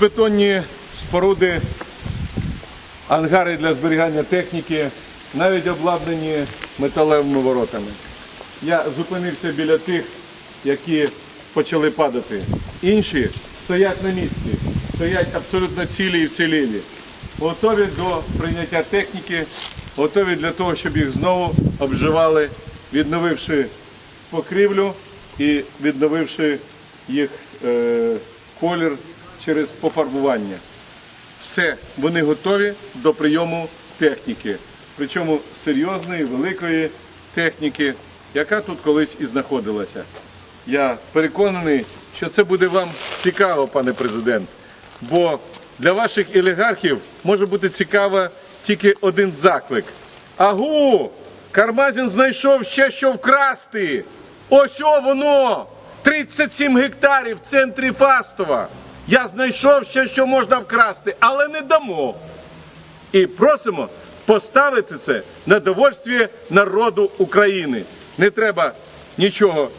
Бетонні споруди, ангари для зберігання техніки, навіть обладнані металевими воротами. Я зупинився біля тих, які почали падати. Інші стоять на місці, стоять абсолютно цілі і вцілілі, готові до прийняття техніки, готові для того, щоб їх знову обживали, відновивши покрівлю і відновивши їх е, колір через пофарбування. Все, вони готові до прийому техніки. Причому серйозної, великої техніки, яка тут колись і знаходилася. Я переконаний, що це буде вам цікаво, пане президент. Бо для ваших олігархів може бути цікаво тільки один заклик. Агу! Кармазін знайшов ще що вкрасти. Ось воно! 37 гектарів в центрі Фастова. Я знайшов ще що можна вкрасти, але не дамо. І просимо поставити це на довольстві народу України. Не треба нічого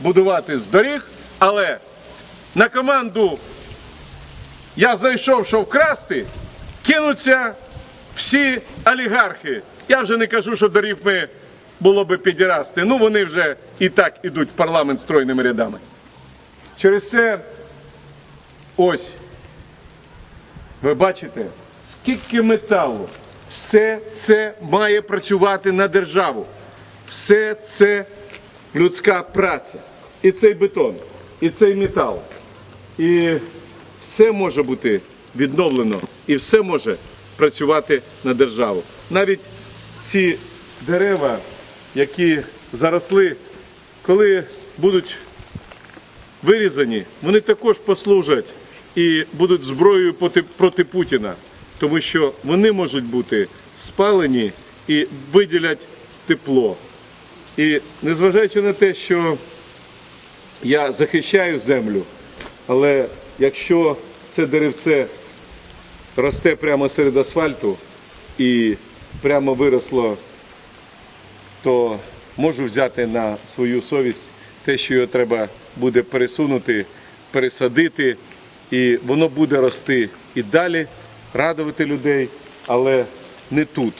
будувати з доріг, але на команду я зайшов, що вкрасти, кинуться всі олігархи. Я вже не кажу, що до рифми було би підірасти. Ну вони вже і так ідуть в парламент стройними рядами. Через це ось ви бачите, скільки металу. Все це має працювати на державу. Все це людська праця. І цей бетон, і цей метал. І все може бути відновлено, і все може працювати на державу. Навіть ці дерева, які заросли, коли будуть вирізані, вони також послужать і будуть зброєю проти, Путіна, тому що вони можуть бути спалені і виділять тепло. І незважаючи на те, що я захищаю землю, але якщо це деревце росте прямо серед асфальту і прямо виросло, то можу взяти на свою совість те, що його треба буде пересунути, пересадити, і воно буде рости і далі, радувати людей, але не тут.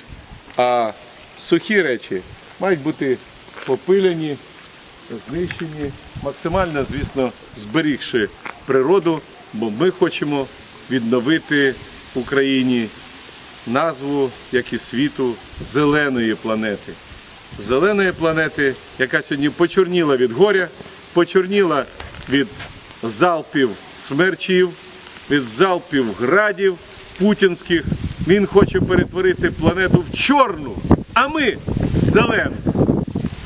А сухі речі мають бути попилені, знищені, максимально, звісно, зберігши природу, бо ми хочемо відновити Україні назву, як і світу, зеленої планети. Зеленої планети, яка сьогодні почорніла від горя, почорніла від залпів смерчів, від залпів градів путінських. Він хоче перетворити планету в чорну, а ми в зелену.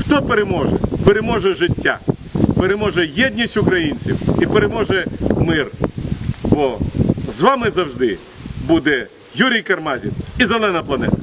Хто переможе? Переможе життя, переможе єдність українців і переможе мир. Бо з вами завжди буде Юрій Кармазін і Зелена планета.